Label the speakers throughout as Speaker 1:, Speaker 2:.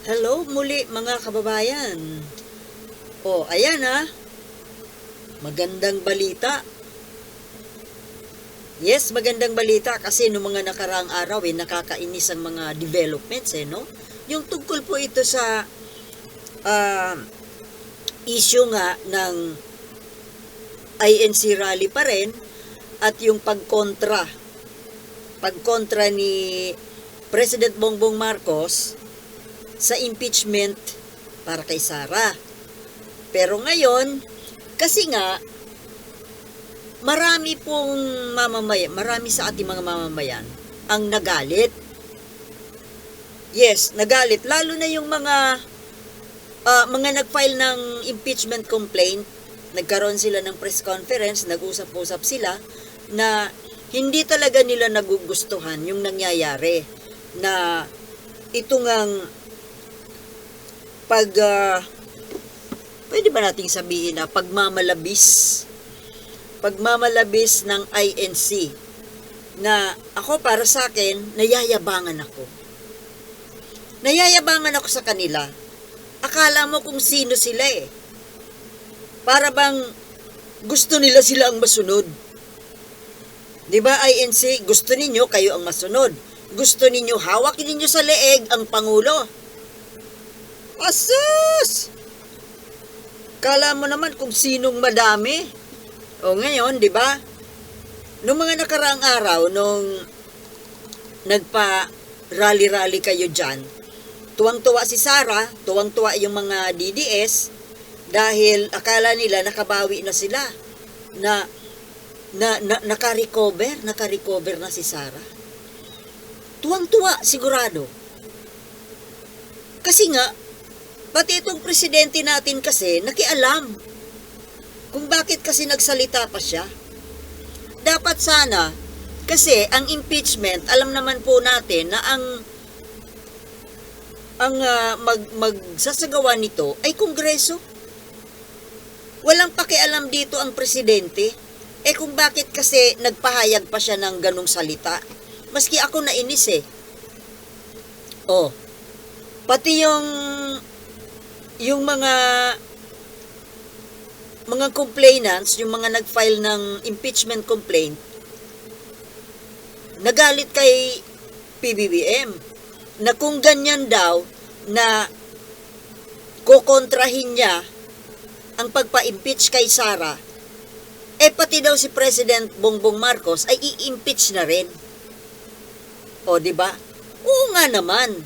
Speaker 1: Hello muli mga kababayan. O, ayan ha. Magandang balita. Yes, magandang balita kasi noong mga nakaraang araw eh, nakakainis ang mga developments eh, no? Yung tungkol po ito sa ah, issue nga ng INC rally pa rin at yung pagkontra pagkontra ni President Bongbong Marcos sa impeachment para kay Sara. Pero ngayon, kasi nga, marami pong mamamayan, marami sa ating mga mamamayan ang nagalit. Yes, nagalit. Lalo na yung mga ah, mga nag-file ng impeachment complaint, nagkaroon sila ng press conference, nag-usap-usap sila na hindi talaga nila nagugustuhan yung nangyayari na ito ngang pag ah, pwede ba nating sabihin na pagmamalabis pagmamalabis ng INC na ako para sa akin nayayabangan ako nayayabangan ako sa kanila akala mo kung sino sila eh para bang gusto nila sila ang masunod Di ba INC, gusto ninyo kayo ang masunod. Gusto ninyo hawakin ninyo sa leeg ang Pangulo. Asus! Kala mo naman kung sinong madami. O ngayon, di ba? Noong mga nakaraang araw, nung nagpa rally-rally kayo dyan, tuwang-tuwa si Sara, tuwang-tuwa yung mga DDS, dahil akala nila nakabawi na sila na na, na naka-recover, naka-recover na si Sara. Tuwang-tuwa, sigurado. Kasi nga, pati itong presidente natin kasi, nakialam kung bakit kasi nagsalita pa siya. Dapat sana, kasi ang impeachment, alam naman po natin na ang ang ah, mag, magsasagawa nito ay kongreso. Walang pakialam dito ang presidente. Eh kung bakit kasi nagpahayag pa siya ng ganong salita. Maski ako nainis eh. Oh. Pati yung yung mga mga complainants, yung mga nag-file ng impeachment complaint, nagalit kay PBBM na kung ganyan daw na kukontrahin niya ang pagpa-impeach kay Sara, eh pati daw si President Bongbong Marcos ay i-impeach na rin. O, di ba? Oo nga naman.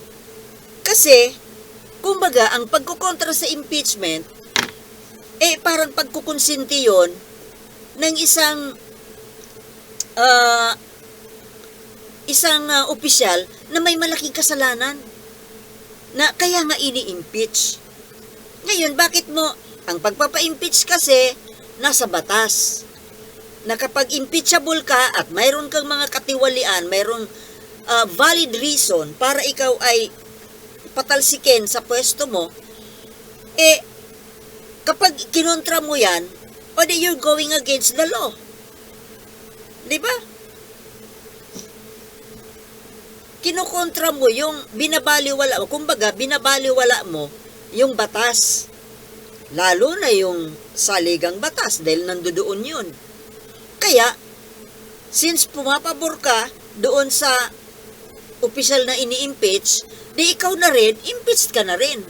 Speaker 1: Kasi, kumbaga, ang pagkukontra sa impeachment, eh parang pagkukonsinti yon ng isang ah, isang ah, opisyal na may malaking kasalanan na kaya nga ini-impeach. Ngayon, bakit mo, ang pagpapa-impeach kasi, nasa batas. Na kapag impeachable ka at mayroon kang mga katiwalian, mayroong ah, valid reason para ikaw ay patalsikin sa pwesto mo, eh, kapag kinontra mo yan, o di you're going against the law. Di ba? Kinukontra mo yung binabaliwala mo. Kumbaga, binabaliwala mo yung batas. Lalo na yung saligang batas dahil nandoon yun. Kaya, since pumapabor ka doon sa opisyal na ini-impeach, di ikaw na rin, impeached ka na rin.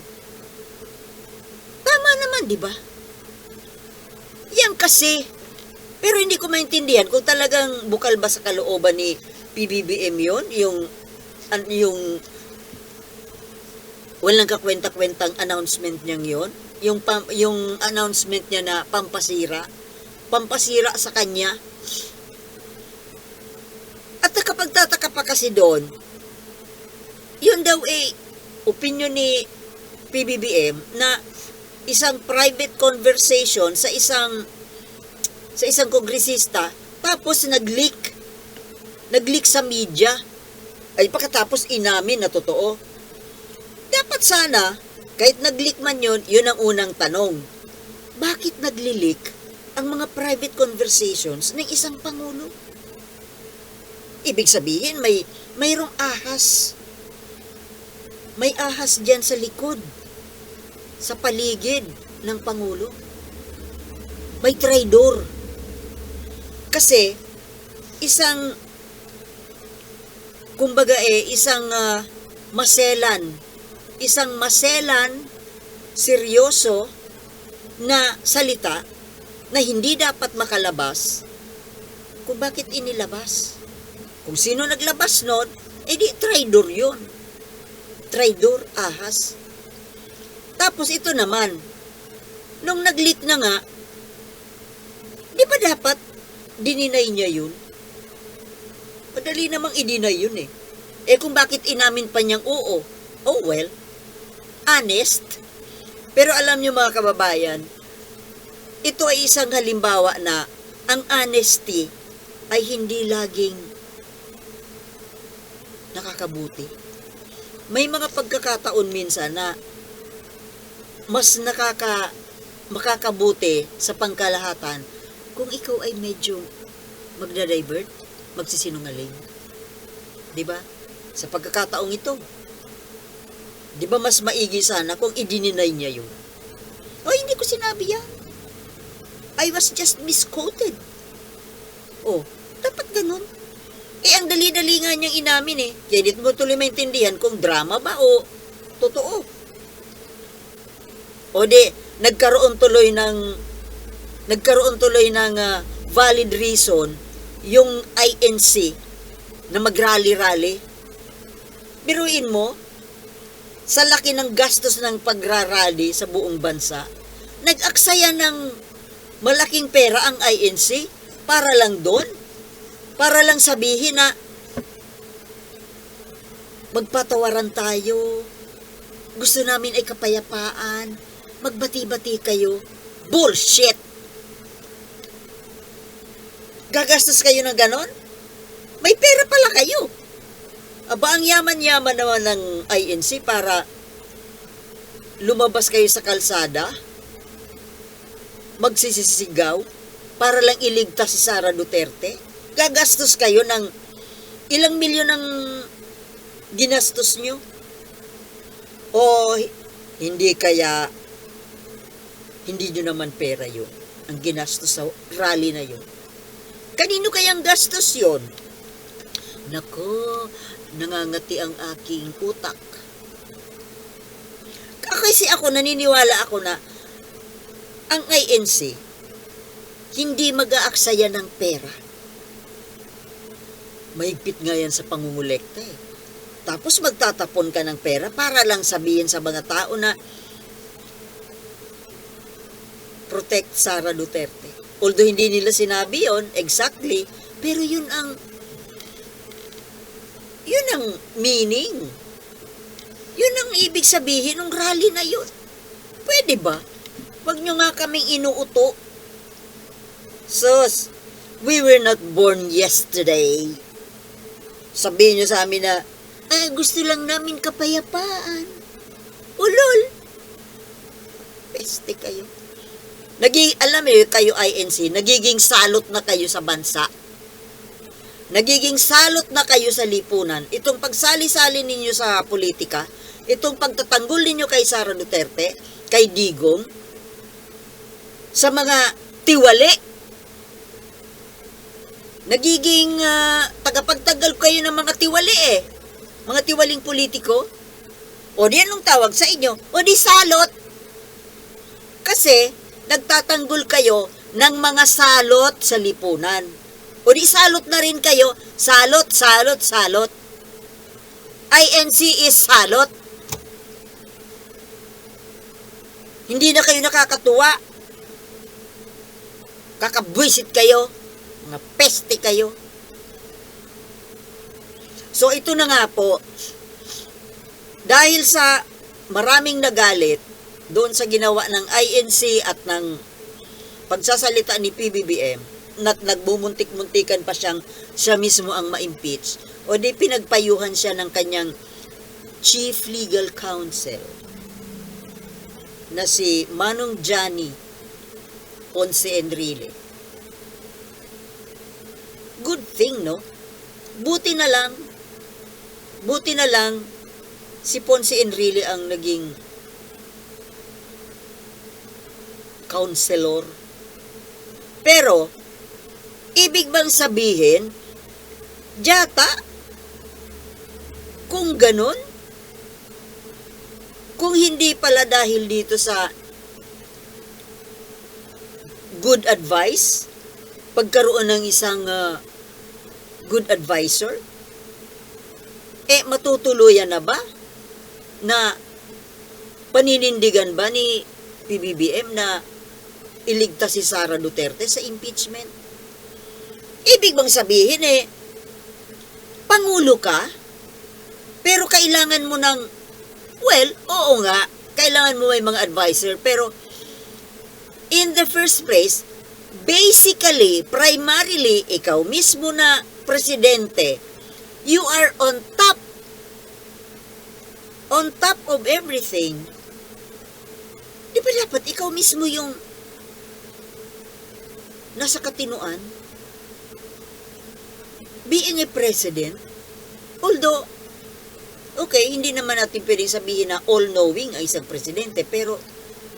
Speaker 1: Tama naman, di ba? Yan kasi. Pero hindi ko maintindihan kung talagang bukal ba sa kalooban ni PBBM yon yung, yung walang kakwenta-kwentang announcement niyang yon yung, pam, yung announcement niya na pampasira, pampasira sa kanya. At nakapagtataka pa kasi doon, yun daw eh, opinion ni PBBM na isang private conversation sa isang sa isang kongresista tapos nag-leak nag-leak sa media. Ay pagkatapos inamin na totoo. Dapat sana kahit nag-leak man yun yun ang unang tanong. Bakit nagli-leak ang mga private conversations ng isang pangulo? Ibig sabihin may mayroong ahas may ahas dyan sa likod, sa paligid ng Pangulo. May traidor. Kasi, isang, kumbaga eh, isang ah, maselan, isang maselan, seryoso, na salita, na hindi dapat makalabas, kung bakit inilabas. Kung sino naglabas nun, edi traidor yun. Traidor, ahas. Tapos ito naman, nung nag-leak na nga, di ba dapat dininay niya yun? Madali namang i-deny yun eh. Eh kung bakit inamin pa niyang oo, oh well, honest. Pero alam niyo mga kababayan, ito ay isang halimbawa na ang honesty ay hindi laging nakakabuti. May mga pagkakataon minsan na mas nakaka makakabuti sa pangkalahatan kung ikaw ay medyo magda-divert, magsisinungaling. 'Di ba? Sa pagkakataong ito. 'Di ba mas maigi sana kung idininay niya 'yun? Oh, hindi ko sinabi yan. I was just misquoted. Oh, dapat ganun. Eh, ang dali-dali nga niyang inamin eh. Kaya dito mo tuloy maintindihan kung drama ba o totoo. O di, nagkaroon tuloy ng nagkaroon tuloy ng ah, valid reason yung INC na magrally-rally. Biruin mo, sa laki ng gastos ng pagrarally sa buong bansa, nag-aksaya ng malaking pera ang INC para lang doon. Para lang sabihin na magpatawaran tayo. Gusto namin ay kapayapaan. Magbati-bati kayo. Bullshit! Gagastos kayo ng ganon? May pera pala kayo. Aba, ang yaman-yaman naman ng INC para lumabas kayo sa kalsada, magsisisigaw, para lang iligtas si Sara Duterte. Gagastos kayo ng ilang milyon ang ginastos nyo? O hindi kaya hindi nyo naman pera yun ang ginastos sa rally na yun? Kanino kayang gastos yon? Nako, nangangati ang aking utak. Kasi ako, naniniwala ako na ang INC hindi mag-aaksaya ng pera. Mahigpit nga yan sa pangungulekta eh. Tapos magtatapon ka ng pera para lang sabihin sa mga tao na protect Sara Duterte. Although hindi nila sinabi yon exactly, pero yun ang yun ang meaning. Yun ang ibig sabihin ng rally na yun. Pwede ba? Huwag nyo nga kaming inuuto. Sus, we were not born yesterday. Sabihin nyo sa amin na, ah, gusto lang namin kapayapaan. Ulol. Peste kayo. Naging, alam mo kayo INC, nagiging salot na kayo sa bansa. Nagiging salot na kayo sa lipunan. Itong pagsali-sali ninyo sa politika, itong pagtatanggol ninyo kay Sara Duterte, kay Digong, sa mga tiwali. Nagiging ah, tagapagtagal kayo ng mga tiwali eh. Mga tiwaling politiko. O di anong tawag sa inyo? O di salot. Kasi nagtatanggol kayo ng mga salot sa lipunan. O di salot na rin kayo. Salot, salot, salot. INC is salot. Hindi na kayo nakakatuwa. Kakabwisit kayo. Mga peste kayo. So ito na nga po, dahil sa maraming nagalit doon sa ginawa ng INC at ng pagsasalita ni PBBM, at nagbumuntik-muntikan pa siyang siya mismo ang ma-impeach, o di pinagpayuhan siya ng kanyang Chief Legal Counsel na si Manong Johnny Ponce Enrile. Good thing, no? Buti na lang, buti na lang, si Ponce Enrile ang naging counselor. Pero, ibig bang sabihin, Jata, kung ganun, kung hindi pala dahil dito sa good advice, pagkaroon ng isang ah, good advisor, eh matutuluyan na ba na paninindigan ba ni PBBM na iligtas si Sara Duterte sa impeachment? Ibig bang sabihin eh, Pangulo ka, pero kailangan mo ng, well, oo nga, kailangan mo may mga advisor, pero in the first place, basically, primarily, ikaw mismo na presidente, you are on on top of everything. Di ba dapat ikaw mismo yung nasa katinuan? Being a president, although, okay, hindi naman natin pwedeng sabihin na all-knowing ang isang presidente, pero,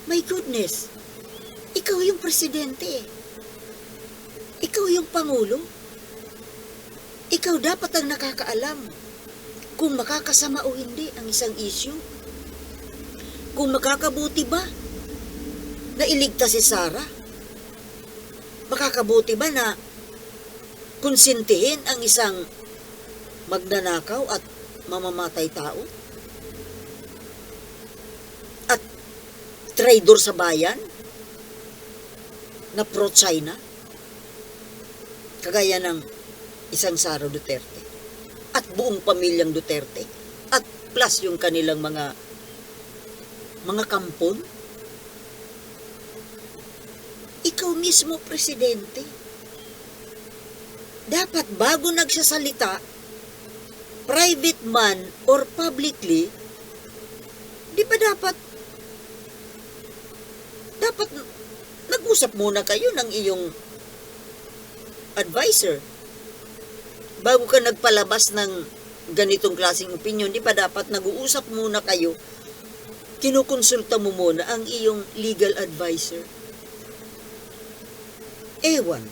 Speaker 1: my goodness, ikaw yung presidente. Ikaw yung pangulo. Ikaw dapat ang nakakaalam kung makakasama o hindi ang isang issue. Kung makakabuti ba na iligtas si Sarah? Makakabuti ba na konsintihin ang isang magnanakaw at mamamatay tao? At traidor sa bayan? Na pro-China? Kagaya ng isang Sara Duterte. At buong pamilyang Duterte. At plus yung kanilang mga mga kampon. Ikaw mismo, Presidente dapat bago nagsasalita, private man or publicly, di ba dapat, dapat nag-usap muna kayo ng iyong advisor. Bago ka nagpalabas ng ganitong klaseng opinion, di ba dapat nag-uusap muna kayo, kinukonsulta mo muna ang iyong legal advisor. Ewan.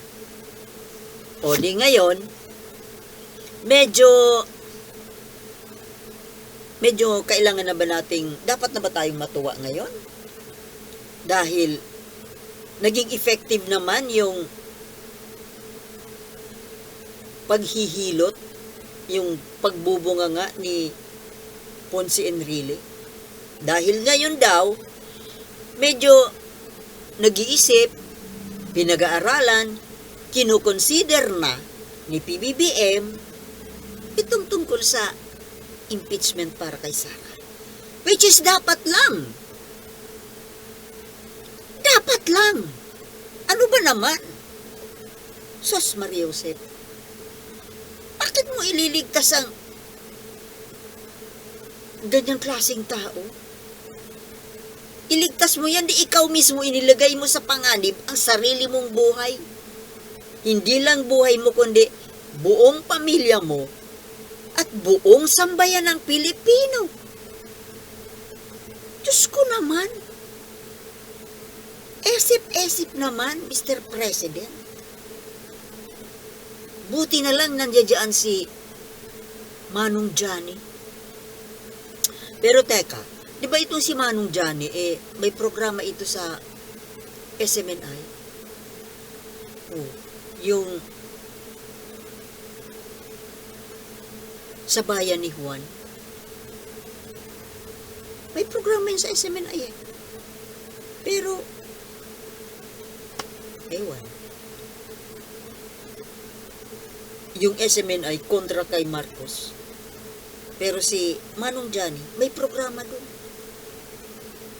Speaker 1: O di ngayon, medyo medyo kailangan na ba nating dapat na ba tayong matuwa ngayon? Dahil naging effective naman yung paghihilot, yung pagbubunga nga ni Ponce Enrile. Dahil ngayon daw, medyo nag-iisip, pinag-aaralan, kinukonsider na ni PBBM itong tungkol sa impeachment para kay Sara. Which is dapat lang. Dapat lang. Ano ba naman? Sos Maria Josep, bakit mo ililigtas ang ganyang klaseng tao? Iligtas mo yan, di ikaw mismo inilagay mo sa panganib ang sarili mong buhay. Hindi lang buhay mo, kundi buong pamilya mo at buong sambayan ng Pilipino. Diyos ko naman. Esip-esip naman, Mr. President. Buti na lang nandiyan si Manong Johnny. Pero teka, di ba itong si Manong Johnny, eh, may programa ito sa SMNI? Oh, yung sa bayan ni Juan. May programa yun sa SMNI eh. Pero, ewan. Yung SMNI kontra kay Marcos. Pero si Manong Johnny, may programa doon.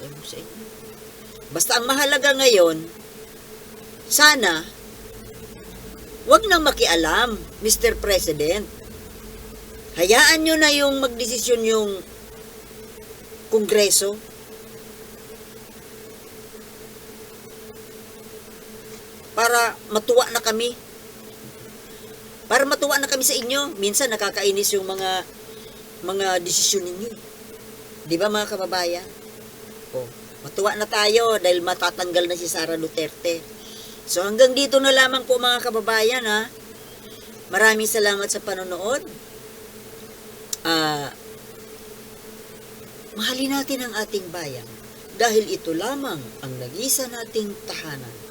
Speaker 1: Ko sa inyo. Basta ang mahalaga ngayon, sana, wag nang makialam, Mr. President. Hayaan nyo na yung magdesisyon yung Kongreso. Para matuwa na kami. Para matuwa na kami sa inyo. Minsan nakakainis yung mga mga desisyon ninyo. Di ba mga kababayan? O, matuwa na tayo dahil matatanggal na si Sara Duterte. So hanggang dito na lamang po mga kababayan ha. Maraming salamat sa panonood. Ah, mahalin natin ang ating bayan dahil ito lamang ang nag-isa nating tahanan.